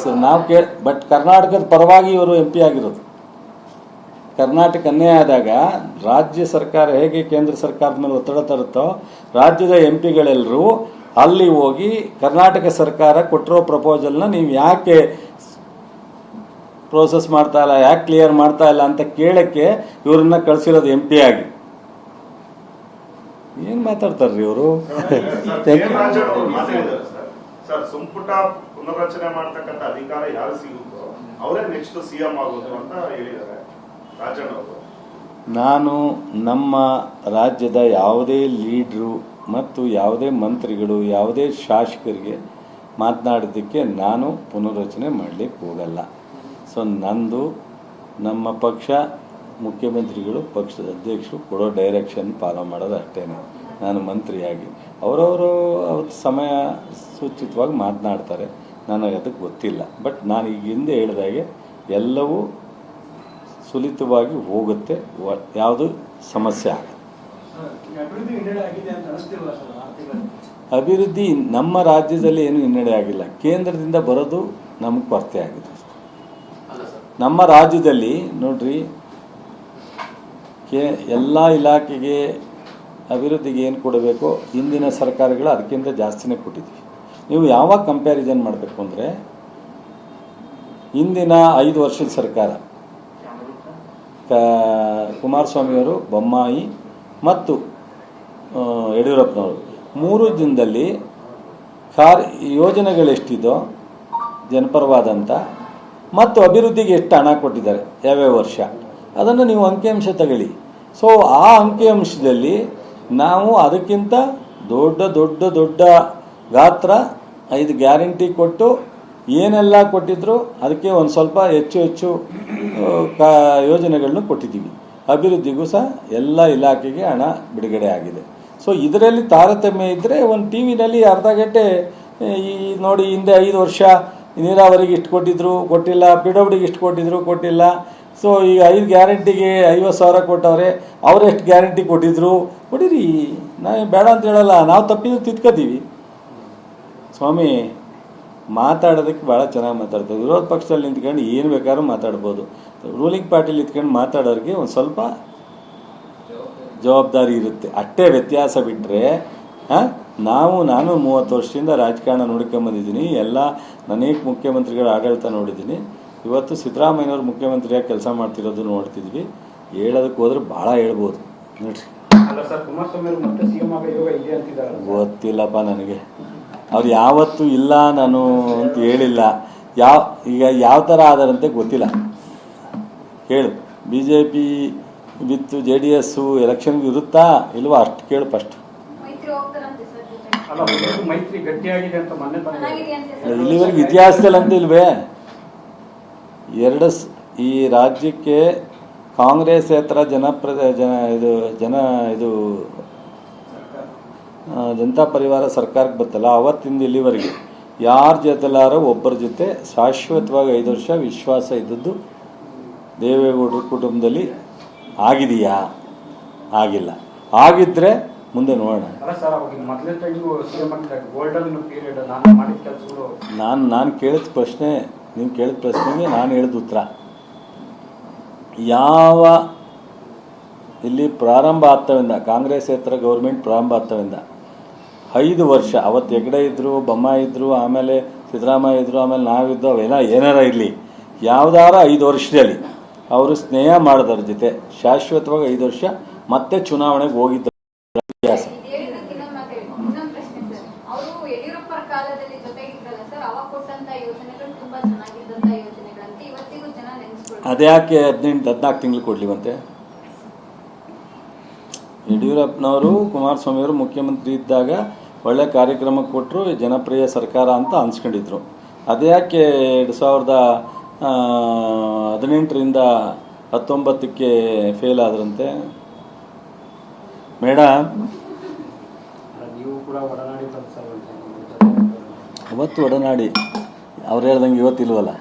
So ನಾವು ಕೇ but ಕರ್ನಾಟಕದ ಪರವಾಗಿ ಇವರು ಎಂ ಪಿ ಆಗಿರೋದು. ಕರ್ನಾಟಕ ಅನ್ಯಾಯ ಆದಾಗ ರಾಜ್ಯ ಸರ್ಕಾರ ಹೇಗೆ ಕೇಂದ್ರ ಸರ್ಕಾರದ ಮೇಲೆ ಒತ್ತಡ ತರುತ್ತೋ ರಾಜ್ಯದ ಎಂ ಪಿಗಳೆಲ್ಲರೂ ಅಲ್ಲಿ ಹೋಗಿ ಕರ್ನಾಟಕ ಸರ್ಕಾರ ಕೊಟ್ಟಿರೋ ಪ್ರಪೋಸಲ್ನ ನೀವು ಯಾಕೆ ಪ್ರೋಸೆಸ್ ಮಾಡ್ತಾ ಇಲ್ಲ ಯಾಕೆ ಕ್ಲಿಯರ್ ಮಾಡ್ತಾ ಇಲ್ಲ ಅಂತ ಕೇಳಕ್ಕೆ ಇವ್ರನ್ನ ಕಳಿಸಿರೋದು ಎಂ ಪಿ ಆಗಿ. ಏನು ಮಾತಾಡ್ತಾರ್ರಿ ಇವರು? ಸರ್, ಸಂಪುಟ ಪುನರ್ರಚನೆ ಮಾಡ್ತಕ್ಕಂಥ ಅಧಿಕಾರ ಯಾರು ಸಿಗುತ್ತೋ ಅವರೇ ನೆಕ್ಸ್ಟ್ ಸಿಎಂ ಆಗೋದು ಅಂತ ಹೇಳಿದ್ದಾರೆ ರಾಜಣ್ಣ ಅವರು ನಾನು ನಮ್ಮ ರಾಜ್ಯದ ಯಾವುದೇ ಲೀಡ್ರು ಮತ್ತು ಯಾವುದೇ ಮಂತ್ರಿಗಳು, ಯಾವುದೇ ಶಾಸಕರಿಗೆ ಮಾತನಾಡೋದಕ್ಕೆ ನಾನು ಪುನರ್ರಚನೆ ಮಾಡಲಿಕ್ಕೆ ಹೋಗಲ್ಲ. ಸೊ ನಂದು, ನಮ್ಮ ಪಕ್ಷ ಮುಖ್ಯಮಂತ್ರಿಗಳು, ಪಕ್ಷದ ಅಧ್ಯಕ್ಷರು ಕೊಡೋ ಡೈರೆಕ್ಷನ್ ಫಾಲೋ ಮಾಡೋದು ಅಷ್ಟೇ ನಾನು ಮಂತ್ರಿಯಾಗಿ. ಅವರವರು ಅವತ್ತು ಸಮಯ ಸೂಚಿತವಾಗಿ ಮಾತನಾಡ್ತಾರೆ. ನನಗೆ ಅದಕ್ಕೆ ಗೊತ್ತಿಲ್ಲ. ಬಟ್ ನಾನು ಈಗ ಹಿಂದೆ ಹೇಳಿದಾಗೆ ಎಲ್ಲವೂ ಸುಲಿತವಾಗಿ ಹೋಗುತ್ತೆ. ಯಾವುದು ಸಮಸ್ಯೆ ಆಗುತ್ತೆ ಅಭಿವೃದ್ಧಿ ನಮ್ಮ ರಾಜ್ಯದಲ್ಲಿ ಏನು ಹಿನ್ನಡೆ ಆಗಿಲ್ಲ. ಕೇಂದ್ರದಿಂದ ಬರೋದು ನಮಗೆ ಕೊರತೆ ಆಗಿದೆ ನಮ್ಮ ರಾಜ್ಯದಲ್ಲಿ ನೋಡ್ರಿ, ಕೇ, ಎಲ್ಲ ಇಲಾಖೆಗೆ ಅಭಿವೃದ್ಧಿಗೆ ಏನು ಕೊಡಬೇಕು? ಹಿಂದಿನ ಸರ್ಕಾರಗಳು ಅದಕ್ಕಿಂತ ಜಾಸ್ತಿನೇ ಕೊಟ್ಟಿದ್ವಿ. ನೀವು ಯಾವಾಗ ಕಂಪ್ಯಾರಿಸನ್ ಮಾಡಬೇಕು ಅಂದರೆ, ಹಿಂದಿನ ಐದು ವರ್ಷದ ಸರ್ಕಾರ, ಕ, ಕುಮಾರಸ್ವಾಮಿಯವರು, ಬೊಮ್ಮಾಯಿ ಮತ್ತು ಯಡಿಯೂರಪ್ಪನವರು, ಮೂರು ದಿನದಲ್ಲಿ ಕಾರ್ ಯೋಜನೆಗಳೆಷ್ಟಿದೋ ಜನಪರವಾದಂಥ ಮತ್ತು ಅಭಿವೃದ್ಧಿಗೆ ಎಷ್ಟು ಹಣ ಕೊಟ್ಟಿದ್ದಾರೆ, ಯಾವ್ಯಾವ ವರ್ಷ, ಅದನ್ನು ನೀವು ಅಂಕಿಅಂಶ ತಗೊಳ್ಳಿ. ಸೊ ಆ ಅಂಕಿಅಂಶದಲ್ಲಿ ನಾವು ಅದಕ್ಕಿಂತ ದೊಡ್ಡ ದೊಡ್ಡ ದೊಡ್ಡ ಗಾತ್ರ ಐದು ಗ್ಯಾರಂಟಿ ಕೊಟ್ಟು ಏನೆಲ್ಲ ಕೊಟ್ಟಿದ್ರು ಅದಕ್ಕೆ ಒಂದು ಸ್ವಲ್ಪ ಹೆಚ್ಚು ಹೆಚ್ಚು ಕಾ ಯೋಜನೆಗಳನ್ನು ಕೊಟ್ಟಿದ್ದೀವಿ. ಅಭಿವೃದ್ಧಿಗೂ ಸಹ ಎಲ್ಲ ಇಲಾಖೆಗೆ ಹಣ ಬಿಡುಗಡೆ ಆಗಿದೆ. ಸೊ ಇದರಲ್ಲಿ ತಾರತಮ್ಯ ಇದ್ದರೆ ಒಂದು ಟಿ ವಿನಲ್ಲಿ ಅರ್ಧ ಗಂಟೆ, ಈ ನೋಡಿ ಹಿಂದೆ ಐದು ವರ್ಷ ನೀರಾವರಿಗೆ ಇಷ್ಟು ಕೊಟ್ಟಿದ್ರು, ಕೊಟ್ಟಿಲ್ಲ ಪಿ ಇಷ್ಟು ಕೊಟ್ಟಿದ್ರು, ಕೊಟ್ಟಿಲ್ಲ. ಸೊ ಈಗ ಐದು ಗ್ಯಾರಂಟಿಗೆ ಐವತ್ತು ಸಾವಿರ ಕೊಟ್ಟವ್ರೆ ಅವರೆಷ್ಟು ಗ್ಯಾರಂಟಿ ಕೊಟ್ಟಿದ್ರು? ಕೊಡಿರಿ ನಾ ಬೇಡ ಅಂತ ಹೇಳಲ್ಲ, ನಾವು ತಪ್ಪಿದ್ರು ತಿದ್ಕೋತೀವಿ. ಸ್ವಾಮಿ, ಮಾತಾಡೋದಕ್ಕೆ ಭಾಳ ಚೆನ್ನಾಗಿ ಮಾತಾಡ್ತಾರೆ ವಿರೋಧ ಪಕ್ಷದಲ್ಲಿ ನಿಂತ್ಕೊಂಡು ಏನು ಬೇಕಾದ್ರೂ ಮಾತಾಡ್ಬೋದು. ರೂಲಿಂಗ್ ಪಾರ್ಟಿಲಿ ನಿಂತ್ಕೊಂಡು ಮಾತಾಡೋರಿಗೆ ಒಂದು ಸ್ವಲ್ಪ ಜವಾಬ್ದಾರಿ ಇರುತ್ತೆ. ಅಷ್ಟೇ ವ್ಯತ್ಯಾಸ ಬಿಟ್ಟರೆ ಹಾಂ? ನಾವು, ನಾನು ಮೂವತ್ತು ವರ್ಷದಿಂದ ರಾಜಕಾರಣ ನೋಡ್ಕೊಂಬಂದಿದ್ದೀನಿ ಎಲ್ಲ ಅನೇಕ ಮುಖ್ಯಮಂತ್ರಿಗಳ ಆಡಳಿತ ನೋಡಿದ್ದೀನಿ. ಇವತ್ತು ಸಿದ್ದರಾಮಯ್ಯನವ್ರು ಮುಖ್ಯಮಂತ್ರಿಯಾಗಿ ಕೆಲಸ ಮಾಡ್ತಿರೋದು ನೋಡ್ತಿದ್ವಿ. ಹೇಳೋದಕ್ಕೆ ಹೋದ್ರೆ ಭಾಳ ಹೇಳ್ಬೋದು. ನೋಡ್ರಿ. ಗೊತ್ತಿಲ್ಲಪ್ಪ ನನಗೆ. ಅವ್ರು ಯಾವತ್ತೂ ಇಲ್ಲ ನಾನು ಅಂತ ಹೇಳಿಲ್ಲ. ಯಾವ ಈಗ ಯಾವ ಥರ ಆದರಂತೆ ಗೊತ್ತಿಲ್ಲ. ಹೇಳು. B J P with J D S ಎಲೆಕ್ಷನ್ಗೆ ಇರುತ್ತಾ ಇಲ್ವಾ? ಅಷ್ಟು ಕೇಳು ಫಸ್ಟ್ ಇಲ್ಲಿವರೆಗೆ ಇತಿಹಾಸದಲ್ಲಿ ಅಂತ ಇಲ್ವೇ? ಎರಡು ಈ ರಾಜ್ಯಕ್ಕೆ ಕಾಂಗ್ರೆಸ್ ಹತ್ರ ಜನಪ್ರದ ಜನ ಇದು ಜನ ಇದು ಜನತಾ ಪರಿವಾರ ಸರ್ಕಾರಕ್ಕೆ ಬರ್ತಲ್ಲ ಅವತ್ತಿಂದ ಇಲ್ಲಿವರೆಗೆ. ಯಾರ ಜೊತೆಲಾರೋ ಒಬ್ಬರ ಜೊತೆ ಶಾಶ್ವತವಾಗಿ ಐದು ವರ್ಷ ವಿಶ್ವಾಸ ಇದ್ದದ್ದು ದೇವೇಗೌಡರ ಕುಟುಂಬದಲ್ಲಿ ಆಗಿದೆಯಾ? ಆಗಿಲ್ಲ. ಆಗಿದ್ರೆ ಮುಂದೆ ನೋಡೋಣ. ನಾನು ನಾನು ಕೇಳಿದ ಪ್ರಶ್ನೆ ನೀವು ಕೇಳಿದ ಪ್ರಶ್ನೆಗೆ ನಾನು ಹೇಳಿದ ಉತ್ತರ. ಯಾವ ಇಲ್ಲಿ ಪ್ರಾರಂಭ ಆಗ್ತವಿಂದ? ಕಾಂಗ್ರೆಸ್ ಹತ್ರ ಗೌರ್ಮೆಂಟ್ ಪ್ರಾರಂಭ ಆಗ್ತವಿಂದ? ಐದು ವರ್ಷ ಅವತ್ತು ಹೆಗ್ಡೆ ಇದ್ದರು ಬೊಮ್ಮ ಇದ್ದರು ಆಮೇಲೆ ಸಿದ್ದರಾಮಯ್ಯ ಇದ್ದರು ಆಮೇಲೆ ನಾವಿದ್ದು ಅವೆಲ್ಲ ಏನಾರ ಇರಲಿ. ಯಾವ್ದಾರ ಐದು ವರ್ಷದಲ್ಲಿ ಅವರು ಸ್ನೇಹ ಮಾಡಿದವ್ರ ಜೊತೆ, ಶಾಶ್ವತವಾಗಿ ಐದು ವರ್ಷ ಮತ್ತೆ ಚುನಾವಣೆಗೆ ಹೋಗಿದ್ದ ಇತಿಹಾಸ ಅದ್ಯಾಕೆ ಹದಿನೆಂಟು ಹದಿನಾಲ್ಕು ತಿಂಗಳು ಕೊಡ್ಲಿವಂತೆ? ಯಡಿಯೂರಪ್ಪನವರು ಕುಮಾರಸ್ವಾಮಿಯವರು ಮುಖ್ಯಮಂತ್ರಿ ಇದ್ದಾಗ ಒಳ್ಳೆ ಕಾರ್ಯಕ್ರಮ ಕೊಟ್ಟರು ಜನಪ್ರಿಯ ಸರ್ಕಾರ ಅಂತ ಅನ್ಸ್ಕೊಂಡಿದ್ರು. ಅದ್ಯಾಕೆ ಎರಡು ಸಾವಿರದ ಹದಿನೆಂಟರಿಂದ ಹತ್ತೊಂಬತ್ತಕ್ಕೆ ಫೇಲ್ ಆದ್ರಂತೆ? ಮೇಡಮ್ ಅವತ್ತು ಒಡನಾಡಿ. ಅವ್ರು ಹೇಳ್ದಂಗೆ ಇವತ್ತಿಲ್ವಲ್ಲ?